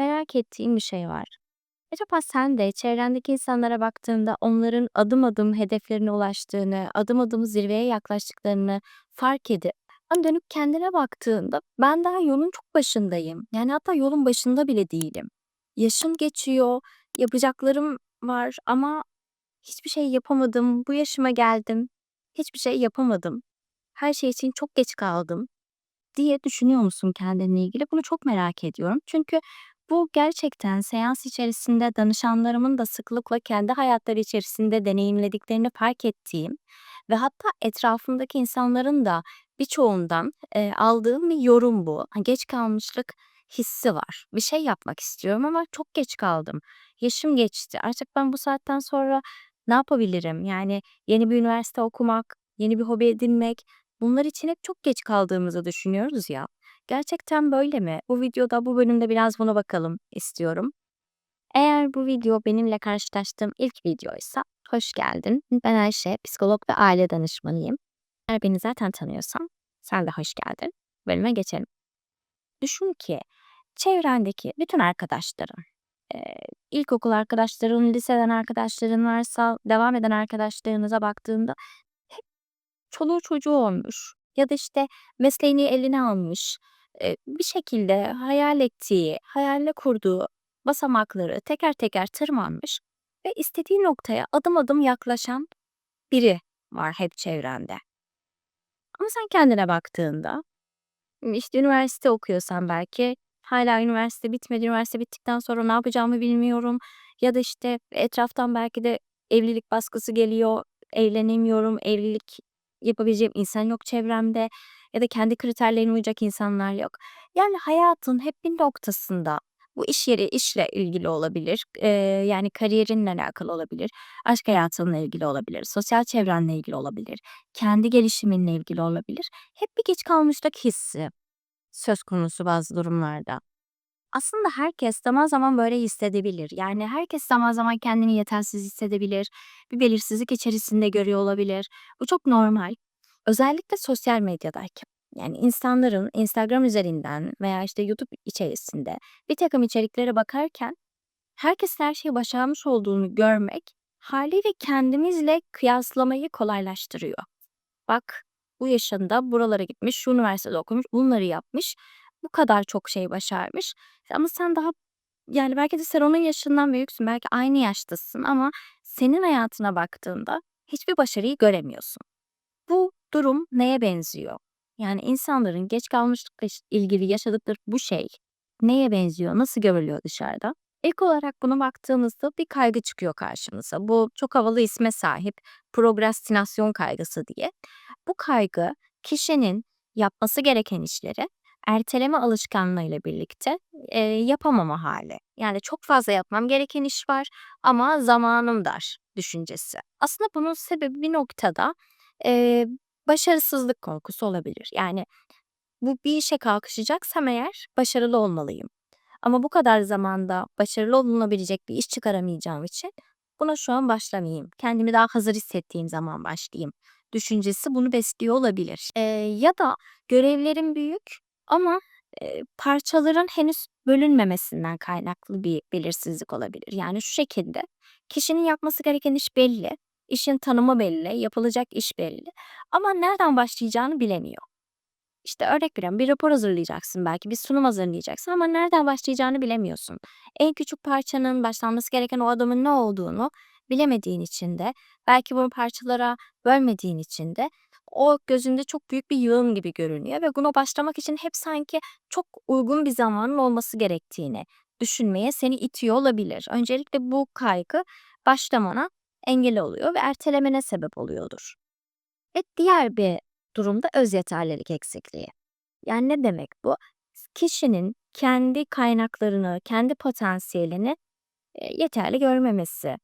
merak ettiğim bir şey var. Acaba sen de çevrendeki insanlara baktığında onların adım adım hedeflerine ulaştığını, adım adım zirveye yaklaştıklarını fark edip hani dönüp kendine baktığında ben daha yolun çok başındayım. Yani hatta yolun başında bile değilim. Yaşım geçiyor, yapacaklarım var ama hiçbir şey yapamadım. Bu yaşıma geldim. Hiçbir şey yapamadım. Her şey için çok geç kaldım diye düşünüyor musun kendinle ilgili? Bunu çok merak ediyorum. Çünkü bu gerçekten seans içerisinde danışanlarımın da sıklıkla kendi hayatları içerisinde deneyimlediklerini fark ettiğim ve hatta etrafımdaki insanların da birçoğundan eee, aldığım bir yorum bu. Geç kalmışlık hissi var. Bir şey yapmak istiyorum ama çok geç kaldım. Yaşım geçti. Artık ben bu saatten sonra ne yapabilirim? Yani yeni bir üniversite okumak, yeni bir hobi edinmek, bunlar için hep çok geç kaldığımızı düşünüyoruz ya. Gerçekten böyle mi? Bu videoda, bu bölümde biraz buna bakalım istiyorum. Eğer bu video benimle karşılaştığım ilk videoysa hoş geldin. Ben Ayşe, psikolog ve aile danışmanıyım. Eğer beni zaten tanıyorsan sen de hoş geldin. Bölüme geçelim. Düşün ki çevrendeki bütün arkadaşların, eee, ilkokul arkadaşların, liseden arkadaşların varsa devam eden arkadaşlarınıza baktığında hep çoluğu çocuğu olmuş ya da işte mesleğini eline almış, bir şekilde hayal ettiği, hayalini kurduğu basamakları teker teker tırmanmış ve istediği noktaya adım adım yaklaşan biri var hep çevrende. Ama sen kendine baktığında, işte üniversite okuyorsan belki hala üniversite bitmedi, üniversite bittikten sonra ne yapacağımı bilmiyorum ya da işte etraftan belki de evlilik baskısı geliyor, evlenemiyorum, evlilik yapabileceğim insan yok çevremde ya da kendi kriterlerime uyacak insanlar yok. Yani hayatın hep bir noktasında bu iş yeri işle ilgili olabilir, eee, yani kariyerinle alakalı olabilir, aşk hayatınla ilgili olabilir, sosyal çevrenle ilgili olabilir, kendi gelişiminle ilgili olabilir. Hep bir geç kalmışlık hissi söz konusu bazı durumlarda. Aslında herkes zaman zaman böyle hissedebilir. Yani herkes zaman zaman kendini yetersiz hissedebilir, bir belirsizlik içerisinde görüyor olabilir. Bu çok normal. Özellikle sosyal medyadayken. Yani insanların Instagram üzerinden veya işte YouTube içerisinde bir takım içeriklere bakarken herkesin her şeyi başarmış olduğunu görmek haliyle kendimizle kıyaslamayı kolaylaştırıyor. Bak bu yaşında buralara gitmiş, şu üniversitede okumuş, bunları yapmış, bu kadar çok şey başarmış. Ama sen daha yani belki de sen onun yaşından büyüksün, belki aynı yaştasın ama senin hayatına baktığında hiçbir başarıyı göremiyorsun. Bu durum neye benziyor? Yani insanların geç kalmışlıkla ilgili yaşadıkları bu şey neye benziyor, nasıl görülüyor dışarıda? İlk olarak buna baktığımızda bir kaygı çıkıyor karşımıza. Bu çok havalı isme sahip prokrastinasyon kaygısı diye. Bu kaygı kişinin yapması gereken işleri erteleme alışkanlığıyla birlikte eee, yapamama hali. Yani çok fazla yapmam gereken iş var ama zamanım dar düşüncesi. Aslında bunun sebebi bir noktada eee, başarısızlık korkusu olabilir. Yani bu bir işe kalkışacaksam eğer başarılı olmalıyım. Ama bu kadar zamanda başarılı olunabilecek bir iş çıkaramayacağım için buna şu an başlamayayım. Kendimi daha hazır hissettiğim zaman başlayayım. Düşüncesi bunu besliyor olabilir. Eee, ya da görevlerim büyük ama eee, parçaların henüz bölünmemesinden kaynaklı bir belirsizlik olabilir. Yani şu şekilde kişinin yapması gereken iş belli, işin tanımı belli, yapılacak iş belli ama nereden başlayacağını bilemiyor. İşte örnek veriyorum bir rapor hazırlayacaksın belki bir sunum hazırlayacaksın ama nereden başlayacağını bilemiyorsun. En küçük parçanın başlanması gereken o adımın ne olduğunu bilemediğin için de belki bunu parçalara bölmediğin için de o gözünde çok büyük bir yığın gibi görünüyor ve buna başlamak için hep sanki çok uygun bir zamanın olması gerektiğini düşünmeye seni itiyor olabilir. Öncelikle bu kaygı başlamana engel oluyor ve ertelemene sebep oluyordur. Ve diğer bir durumda öz yeterlilik eksikliği. Yani ne demek bu? Kişinin kendi kaynaklarını, kendi potansiyelini e, yeterli görmemesi,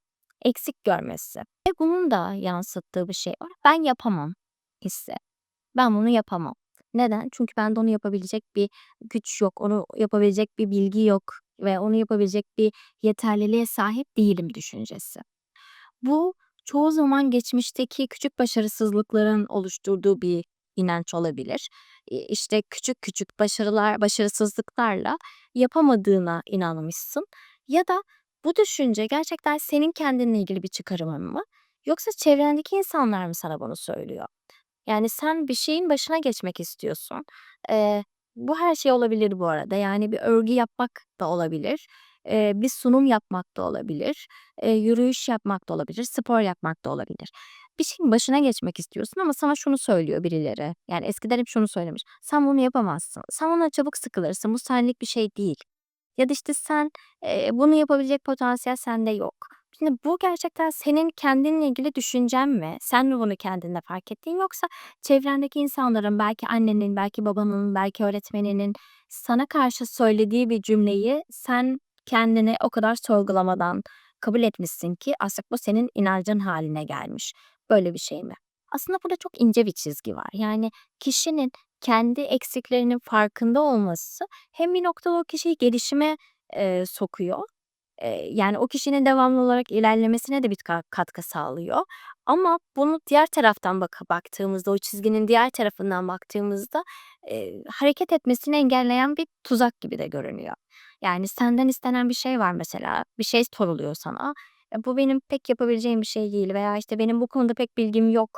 eksik görmesi. Ve bunun da yansıttığı bir şey var. Ben yapamam hissi. Ben bunu yapamam. Neden? Çünkü bende onu yapabilecek bir güç yok, onu yapabilecek bir bilgi yok ve onu yapabilecek bir yeterliliğe sahip değilim düşüncesi. Bu çoğu zaman geçmişteki küçük başarısızlıkların oluşturduğu bir inanç olabilir. İii, işte, küçük küçük başarılar başarısızlıklarla yapamadığına inanmışsın ya da bu düşünce gerçekten senin kendinle ilgili bir çıkarımın mı yoksa çevrendeki insanlar mı sana bunu söylüyor? Yani, sen bir şeyin başına geçmek istiyorsun. Eee, bu her şey olabilir bu arada. Yani, bir örgü yapmak da olabilir, eee, bir sunum yapmak da olabilir, eee, yürüyüş yapmak da olabilir, spor yapmak da olabilir. Bir şeyin başına geçmek istiyorsun ama sana şunu söylüyor birileri, yani, eskiden hep şunu söylemiş: "Sen bunu yapamazsın, sen bundan çabuk sıkılırsın, bu senlik bir şey değil." ya da, işte, "Sen, eee, bunu yapabilecek potansiyel sende yok." Şimdi bu gerçekten senin kendinle ilgili düşüncen mi? Sen mi bunu kendinde fark ettin yoksa çevrendeki insanların, belki annenin, belki babanın, belki öğretmeninin sana karşı söylediği bir cümleyi sen kendini o kadar sorgulamadan kabul etmişsin ki aslında bu senin inancın hâline gelmiş. Böyle bir şey mi? Aslında burada çok ince bir çizgi var. Yani, kişinin kendi eksiklerinin farkında olması hem bir noktada o kişiyi gelişime, eee, sokuyor, eee, yani, o kişinin devamlı olarak ilerlemesine de bir ka katkı sağlıyor ama bunu diğer taraftan baka baktığımızda, o çizginin diğer tarafından baktığımızda, eee, hareket etmesini engelleyen bir tuzak gibi de görünüyor. Yani, senden istenen bir şey var mesela, bir şey soruluyor sana. "E, bu benim pek yapabileceğim bir şey değil." veya, işte, "Benim bu konuda pek bilgim yok."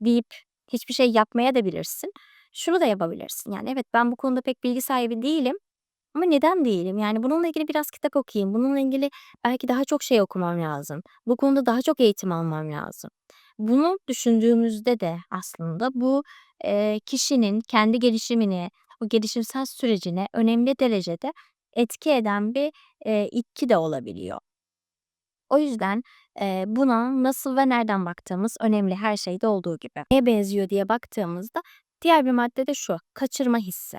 deyip hiçbir şey yapmayabilirsin. Şunu da yapabilirsin, yani, "Evet, ben bu konuda pek bilgi sahibi değilim ama neden değilim? Yani, bununla ilgili biraz kitap okuyayım, bununla ilgili belki daha çok şey okumam lazım, bu konuda daha çok eğitim almam lazım." Bunu düşündüğümüzde de aslında bu, eee, kişinin kendi gelişimini, o gelişimsel sürecine önemli derecede etki eden bir, eee, itki de olabiliyor. O yüzden, eee, buna nasıl ve nereden baktığımız önemli her şeyde olduğu gibi. Neye benziyor diye baktığımızda diğer bir madde de şu: kaçırma hissi.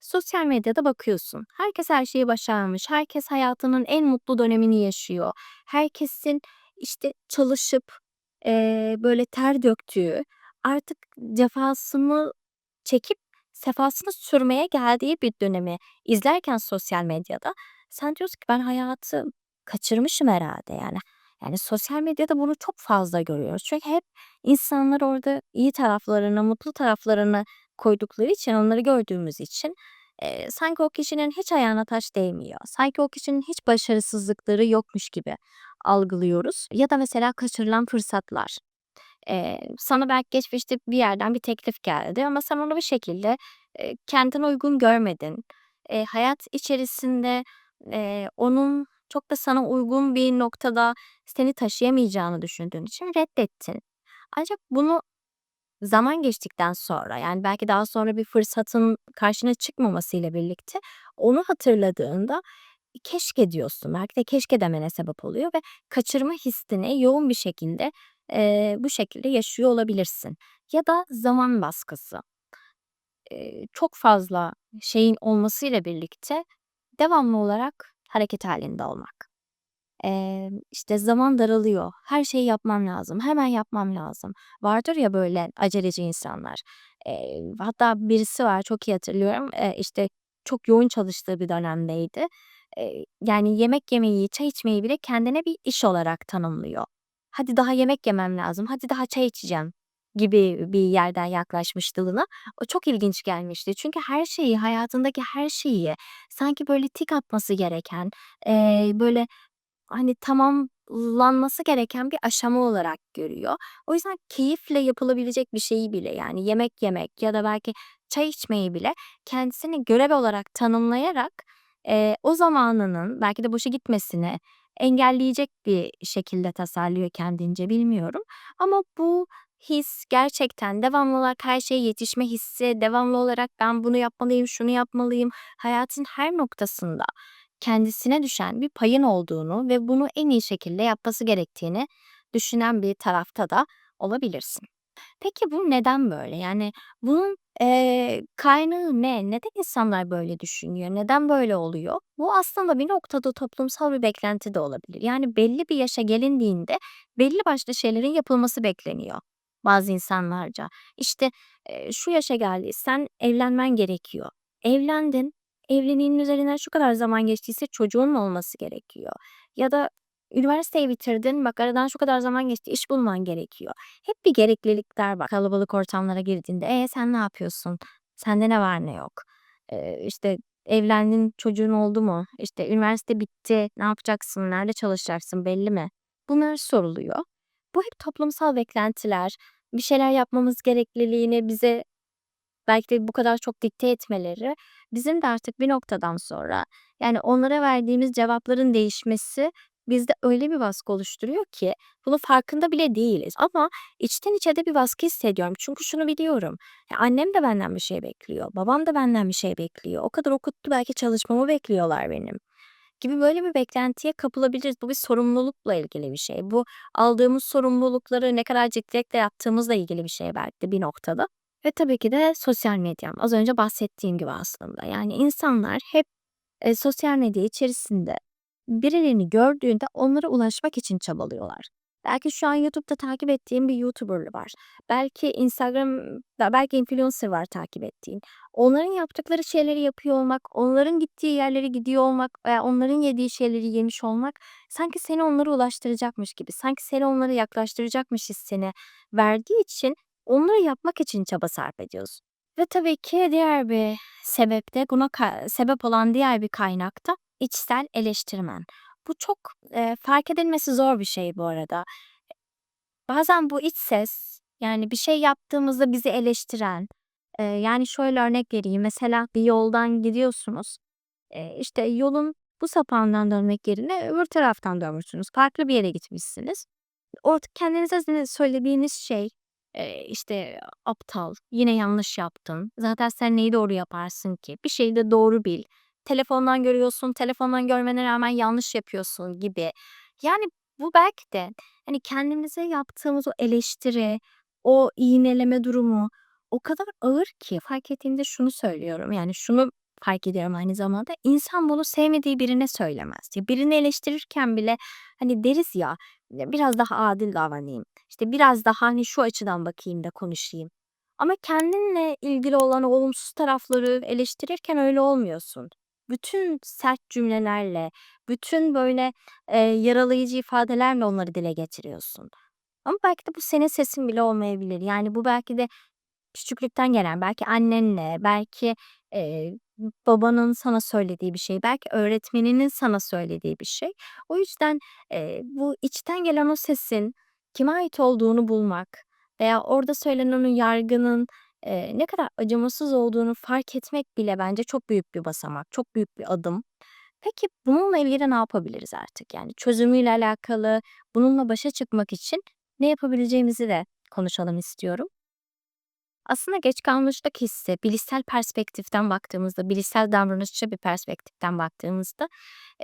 Sosyal medyada bakıyorsun, herkes her şeyi başarmış, herkes hayatının en mutlu dönemini yaşıyor. Herkesin, işte, çalışıp, eee, böyle ter döktüğü, artık cefasını çekip sefasını sürmeye geldiği bir dönemi izlerken sosyal medyada sen diyorsun ki ben hayatı kaçırmışım herhâlde yani. Yani, sosyal medyada bunu çok fazla görüyoruz. Çünkü hep insanlar orada iyi taraflarını, mutlu taraflarını koydukları için, onları gördüğümüz için, eee, sanki o kişinin hiç ayağına taş değmiyor, sanki o kişinin hiç başarısızlıkları yokmuş gibi algılıyoruz ya da mesela kaçırılan fırsatlar. Eee, sana belki geçmişte bir yerden bir teklif geldi ama sen onu bir şekilde, eee, kendine uygun görmedin. Eee, hayat içerisinde, eee, onun çok da sana uygun bir noktada seni taşıyamayacağını düşündüğün için reddettin. Ancak bunu zaman geçtikten sonra, yani, belki daha sonra bir fırsatın karşına çıkmamasıyla birlikte onu hatırladığında "Keşke." diyorsun. Belki de keşke demene sebep oluyor ve kaçırma hissini yoğun bir şekilde, eee, bu şekilde yaşıyor olabilirsin ya da zaman baskısı. Eee, çok fazla şeyin olmasıyla birlikte devamlı olarak hareket hâlinde olmak. Eee, işte, zaman daralıyor, her şeyi yapmam lazım, hemen yapmam lazım. Vardır ya böyle aceleci insanlar. Eee, hatta birisi var, çok iyi hatırlıyorum, eee, işte, çok yoğun çalıştığı bir dönemdeydi. Eee, yani, yemek yemeyi, çay içmeyi bile kendine bir iş olarak tanımlıyor. "Hadi daha yemek yemem lazım, hadi daha çay içeceğim." gibi bir yerden yaklaşmıştı buna. O çok ilginç gelmişti. Çünkü her şeyi, hayatındaki her şeyi sanki böyle tik atması gereken, eee, böyle, hani, tamamlanması gereken bir aşama olarak görüyor. O yüzden keyifle yapılabilecek bir şeyi bile, yani, yemek yemek ya da belki çay içmeyi bile kendisine görev olarak tanımlayarak, eee, o zamanının belki de boşa gitmesini engelleyecek bir şekilde tasarlıyor kendince, bilmiyorum. Ama bu his gerçekten devamlı olarak her şeye yetişme hissi, devamlı olarak ben bunu yapmalıyım, şunu yapmalıyım, hayatın her noktasında kendisine düşen bir payın olduğunu ve bunu en iyi şekilde yapması gerektiğini düşünen bir tarafta da olabilirsin. Peki bu neden böyle? Yani, bunun, eee, kaynağı ne? Neden insanlar böyle düşünüyor? Neden böyle oluyor? Bu aslında bir noktada toplumsal bir beklenti de olabilir. Yani, belli bir yaşa gelindiğinde belli başlı şeylerin yapılması bekleniyor bazı insanlarca. İşte, eee, şu yaşa geldiysen evlenmen gerekiyor. Evlendin, evliliğin üzerinden şu kadar zaman geçtiyse çocuğun olması gerekiyor ya da üniversiteyi bitirdin, bak aradan şu kadar zaman geçti, iş bulman gerekiyor. Hep bir gereklilikler var kalabalık ortamlara girdiğinde. E sen ne yapıyorsun? Sende ne var ne yok? Eee, işte evlendin, çocuğun oldu mu? İşte üniversite bitti, ne yapacaksın? Nerede çalışacaksın belli mi? Bunlar soruluyor. Bu hep toplumsal beklentiler, bir şeyler yapmamız gerekliliğini bize belki de bu kadar çok dikte etmeleri bizim de artık bir noktadan sonra yani onlara verdiğimiz cevapların değişmesi bizde öyle bir baskı oluşturuyor ki bunun farkında bile değiliz. Ama içten içe de bir baskı hissediyorum. Çünkü şunu biliyorum. Ya annem de benden bir şey bekliyor. Babam da benden bir şey bekliyor. O kadar okuttu belki çalışmamı bekliyorlar benim. Gibi böyle bir beklentiye kapılabiliriz. Bu bir sorumlulukla ilgili bir şey. Bu aldığımız sorumlulukları ne kadar ciddiyetle yaptığımızla ilgili bir şey belki de bir noktada. Ve tabii ki de sosyal medyam. Az önce bahsettiğim gibi aslında. Yani insanlar hep e, sosyal medya içerisinde birilerini gördüğünde onlara ulaşmak için çabalıyorlar. Belki şu an YouTube'da takip ettiğim bir YouTuber var. Belki Instagram'da belki influencer var takip ettiğin. Onların yaptıkları şeyleri yapıyor olmak, onların gittiği yerlere gidiyor olmak veya onların yediği şeyleri yemiş olmak sanki seni onlara ulaştıracakmış gibi, sanki seni onlara yaklaştıracakmış hissini verdiği için onları yapmak için çaba sarf ediyorsun. Ve tabii ki diğer bir sebep de buna sebep olan diğer bir kaynak da içsel eleştirmen. Bu çok e, fark edilmesi zor bir şey bu arada. Bazen bu iç ses yani bir şey yaptığımızda bizi eleştiren e, yani şöyle örnek vereyim mesela bir yoldan gidiyorsunuz e, işte yolun bu sapağından dönmek yerine öbür taraftan dönmüşsünüz farklı bir yere gitmişsiniz. Orada kendinize söylediğiniz şey e, işte aptal yine yanlış yaptın zaten sen neyi doğru yaparsın ki bir şeyi de doğru bil telefondan görüyorsun, telefondan görmene rağmen yanlış yapıyorsun gibi. Yani bu belki de hani kendimize yaptığımız o eleştiri, o iğneleme durumu o kadar ağır ki fark ettiğimde şunu söylüyorum. Yani şunu fark ediyorum aynı zamanda. İnsan bunu sevmediği birine söylemez. Ya birini eleştirirken bile hani deriz ya "Ya biraz daha adil davranayım. İşte biraz daha hani şu açıdan bakayım da konuşayım. Ama kendinle ilgili olan olumsuz tarafları eleştirirken öyle olmuyorsun bütün sert cümlelerle, bütün böyle, eee, yaralayıcı ifadelerle onları dile getiriyorsun. Ama belki de bu senin sesin bile olmayabilir. Yani bu belki de küçüklükten gelen, belki annenle, belki, eee, babanın sana söylediği bir şey, belki öğretmeninin sana söylediği bir şey. O yüzden, eee, bu içten gelen o sesin kime ait olduğunu bulmak veya orada söylenen o yargının Eee, ne kadar acımasız olduğunu fark etmek bile bence çok büyük bir basamak, çok büyük bir adım. Peki bununla ilgili ne yapabiliriz artık? Yani çözümüyle alakalı, bununla başa çıkmak için ne yapabileceğimizi de konuşalım istiyorum. Aslında geç kalmışlık hissi bilişsel perspektiften baktığımızda, bilişsel davranışçı bir perspektiften baktığımızda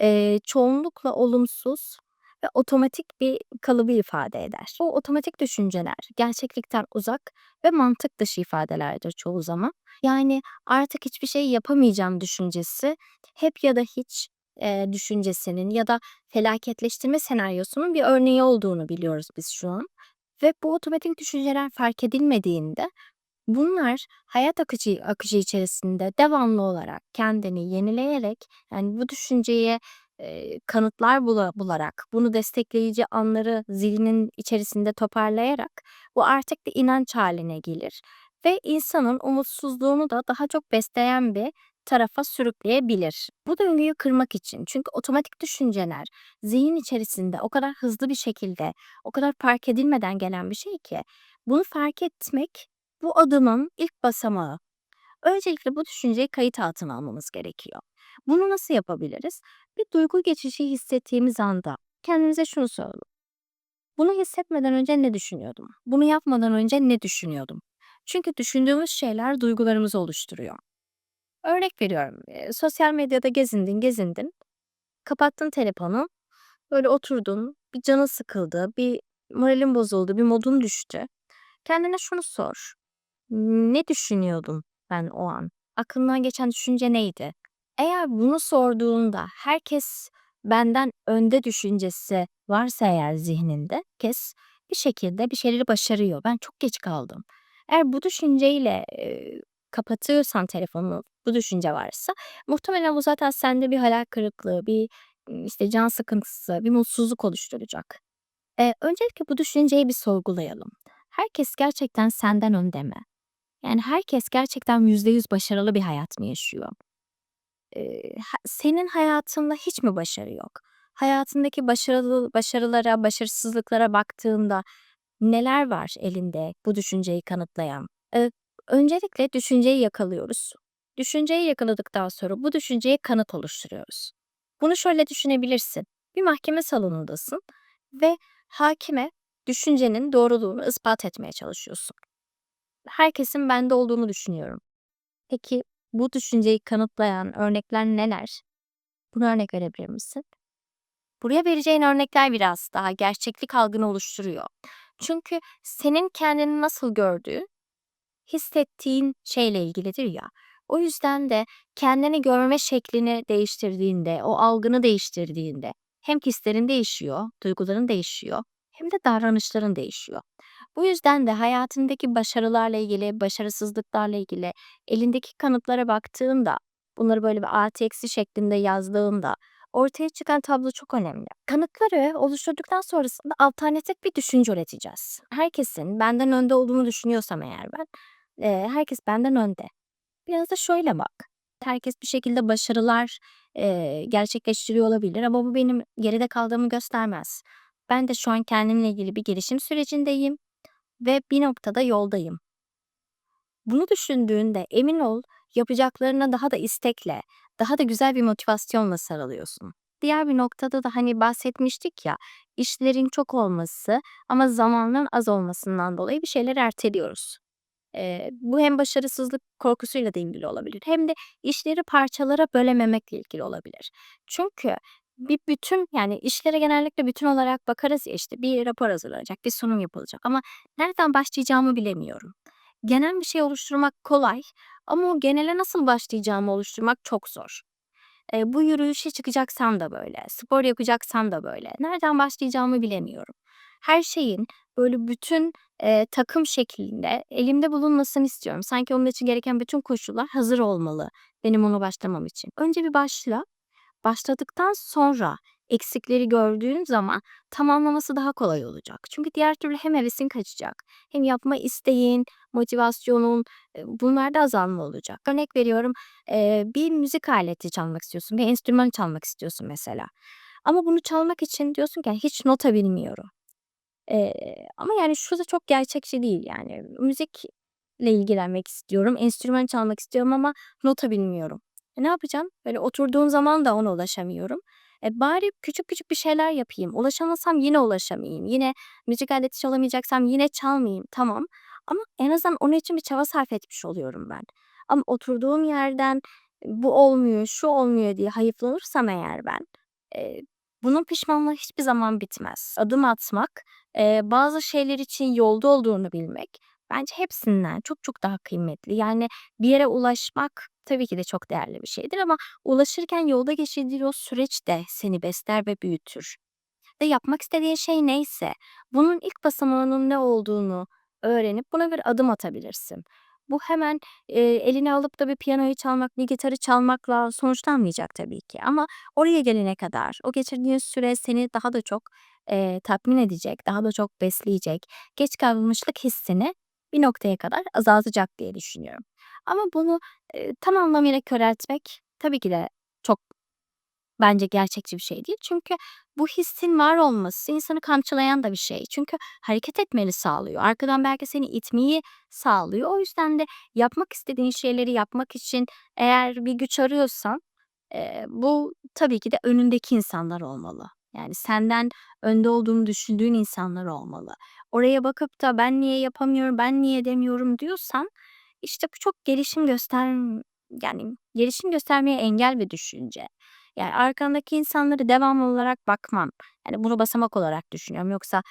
eee, çoğunlukla olumsuz ve otomatik bir kalıbı ifade eder. Bu otomatik düşünceler gerçeklikten uzak ve mantık dışı ifadelerdir çoğu zaman. Yani artık hiçbir şey yapamayacağım düşüncesi hep ya da hiç eee, düşüncesinin ya da felaketleştirme senaryosunun bir örneği olduğunu biliyoruz biz şu an. Ve bu otomatik düşünceler fark edilmediğinde bunlar hayat akıcı akışı içerisinde devamlı olarak kendini yenileyerek yani bu düşünceye eee, kanıtlar bula bularak, bunu destekleyici anları zihninin içerisinde toparlayarak bu artık bir inanç haline gelir ve insanın umutsuzluğunu da daha çok besleyen bir tarafa sürükleyebilir. Bu döngüyü kırmak için çünkü otomatik düşünceler zihin içerisinde o kadar hızlı bir şekilde, o kadar fark edilmeden gelen bir şey ki bunu fark etmek bu adımın ilk basamağı. Öncelikle bu düşünceyi kayıt altına almamız gerekiyor. Bunu nasıl yapabiliriz? Bir duygu geçişi hissettiğimiz anda kendimize şunu soralım. Bunu hissetmeden önce ne düşünüyordum? Bunu yapmadan önce ne düşünüyordum? Çünkü düşündüğümüz şeyler duygularımızı oluşturuyor. Örnek veriyorum. sosyal medyada gezindin, gezindin. Kapattın telefonu. Böyle oturdun. Bir canın sıkıldı. Bir moralin bozuldu. Bir modun düştü. Kendine şunu sor. Ne düşünüyordum ben o an? Aklından geçen düşünce neydi? Eğer bunu sorduğunda herkes benden önde düşüncesi varsa eğer zihninde kes bir şekilde bir şeyleri başarıyor. Ben çok geç kaldım. Eğer bu düşünceyle eee, kapatıyorsan telefonu, bu düşünce varsa muhtemelen bu zaten sende bir hayal kırıklığı, bir işte, can sıkıntısı, bir mutsuzluk oluşturacak. Eee, öncelikle bu düşünceyi bir sorgulayalım. Herkes gerçekten senden önde mi? Yani herkes gerçekten %100 başarılı bir hayat mı yaşıyor? Senin hayatında hiç mi başarı yok? Hayatındaki başarılı başarılara, başarısızlıklara baktığında neler var elinde bu düşünceyi kanıtlayan? Öncelikle düşünceyi yakalıyoruz. Düşünceyi yakaladıktan sonra bu düşünceye kanıt oluşturuyoruz. Bunu şöyle düşünebilirsin. Bir mahkeme salonundasın ve hakime düşüncenin doğruluğunu ispat etmeye çalışıyorsun. Herkesin bende olduğunu düşünüyorum. Peki bu düşünceyi kanıtlayan örnekler neler? Buna örnek verebilir misin? Buraya vereceğin örnekler biraz daha gerçeklik algını oluşturuyor. Çünkü senin kendini nasıl gördüğün, hissettiğin şeyle ilgilidir ya. O yüzden de kendini görme şeklini değiştirdiğinde, o algını değiştirdiğinde hem hislerin değişiyor, duyguların değişiyor hem de davranışların değişiyor. Bu yüzden de hayatındaki başarılarla ilgili, başarısızlıklarla ilgili elindeki kanıtlara baktığında, bunları böyle bir artı eksi şeklinde yazdığında ortaya çıkan tablo çok önemli. Kanıtları oluşturduktan sonrasında alternatif bir düşünce üreteceğiz. Herkesin benden önde olduğunu düşünüyorsam eğer ben, herkes benden önde. Biraz da şöyle bak. Herkes bir şekilde başarılar, eee, gerçekleştiriyor olabilir ama bu benim geride kaldığımı göstermez. Ben de şu an kendimle ilgili bir gelişim sürecindeyim ve bir noktada yoldayım. Bunu düşündüğünde emin ol yapacaklarına daha da istekle, daha da güzel bir motivasyonla sarılıyorsun. Diğer bir noktada da hani bahsetmiştik ya, işlerin çok olması ama zamanın az olmasından dolayı bir şeyler erteliyoruz. Eee, bu hem başarısızlık korkusuyla da ilgili olabilir hem de işleri parçalara bölememekle ilgili olabilir. Çünkü bir bütün yani işlere genellikle bütün olarak bakarız ya işte bir rapor hazırlanacak, bir sunum yapılacak ama nereden başlayacağımı bilemiyorum. Genel bir şey oluşturmak kolay ama o genele nasıl başlayacağımı oluşturmak çok zor. Eee, bu yürüyüşe çıkacaksam da böyle, spor yapacaksam da böyle. Nereden başlayacağımı bilemiyorum. Her şeyin böyle bütün, eee, takım şeklinde elimde bulunmasını istiyorum. Sanki onun için gereken bütün koşullar hazır olmalı benim ona başlamam için. Önce bir başla. Başladıktan sonra eksikleri gördüğün zaman tamamlaması daha kolay olacak. Çünkü diğer türlü hem hevesin kaçacak hem yapma isteğin, motivasyonun, bunlarda azalma olacak. Örnek veriyorum, bir müzik aleti çalmak istiyorsun, bir enstrüman çalmak istiyorsun mesela. Ama bunu çalmak için diyorsun ki hiç nota bilmiyorum. Ama yani şu da çok gerçekçi değil yani. Müzikle ilgilenmek istiyorum, enstrüman çalmak istiyorum ama nota bilmiyorum. E, ne yapacağım? Böyle oturduğum zaman da ona ulaşamıyorum. E, bari küçük küçük bir şeyler yapayım. Ulaşamasam yine ulaşamayayım. Yine müzik aleti çalamayacaksam yine çalmayayım. Tamam. Ama en azından onun için bir çaba sarf etmiş oluyorum ben. Ama oturduğum yerden bu olmuyor, şu olmuyor diye hayıflanırsam eğer ben, eee, bunun pişmanlığı hiçbir zaman bitmez. Adım atmak, eee, bazı şeyler için yolda olduğunu bilmek bence hepsinden çok çok daha kıymetli. Yani bir yere ulaşmak tabii ki de çok değerli bir şeydir ama ulaşırken yolda geçirdiğin o süreç de seni besler ve büyütür. Ve yapmak istediğin şey neyse, bunun ilk basamağının ne olduğunu öğrenip buna bir adım atabilirsin. Bu hemen, eee, eline alıp da bir piyanoyu çalmak, bir gitarı çalmakla sonuçlanmayacak tabii ki ama oraya gelene kadar o geçirdiğin süre seni daha da çok, eee, tatmin edecek, daha da çok besleyecek, geç kalmışlık hissini bir noktaya kadar azaltacak diye düşünüyorum. Ama bunu, eee, tam anlamıyla köreltmek tabii ki de çok bence gerçekçi bir şey değil. Çünkü bu hissin var olması insanı kamçılayan da bir şey. Çünkü hareket etmeni sağlıyor. Arkadan belki seni itmeyi sağlıyor. O yüzden de yapmak istediğin şeyleri yapmak için eğer bir güç arıyorsan, eee, bu tabii ki de önündeki insanlar olmalı. Yani senden önde olduğunu düşündüğün insanlar olmalı. Oraya bakıp da ben niye yapamıyorum, ben niye edemiyorum diyorsan işte bu çok gelişim göster yani gelişim göstermeye engel bir düşünce. Yani arkandaki insanları devamlı olarak bakmam. Yani bunu basamak olarak düşünüyorum. Yoksa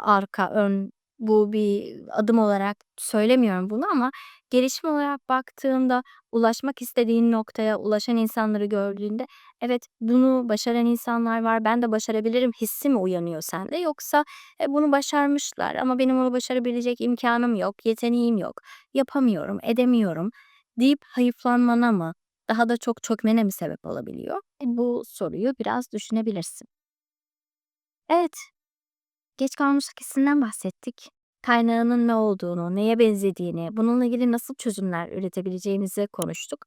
arka, ön bu bir adım olarak söylemiyorum bunu ama gelişim olarak baktığında ulaşmak istediğin noktaya ulaşan insanları gördüğünde evet bunu başaran insanlar var ben de başarabilirim hissi mi uyanıyor sende yoksa e, bunu başarmışlar ama benim onu başarabilecek imkanım yok, yeteneğim yok, yapamıyorum, edemiyorum deyip hayıflanmana mı daha da çok çökmene mi sebep olabiliyor? E, bu soruyu biraz düşünebilirsin. Evet, geç kalmışlık hissinden bahsettik. Kaynağının ne olduğunu, neye benzediğini, bununla ilgili nasıl çözümler üretebileceğimizi konuştuk.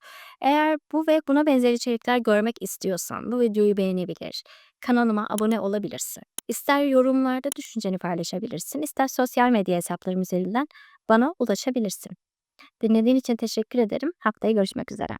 Eğer bu ve buna benzer içerikler görmek istiyorsan bu videoyu beğenebilir, kanalıma abone olabilirsin. İster yorumlarda düşünceni paylaşabilirsin, ister sosyal medya hesaplarım üzerinden bana ulaşabilirsin. Dinlediğin için teşekkür ederim. Haftaya görüşmek üzere.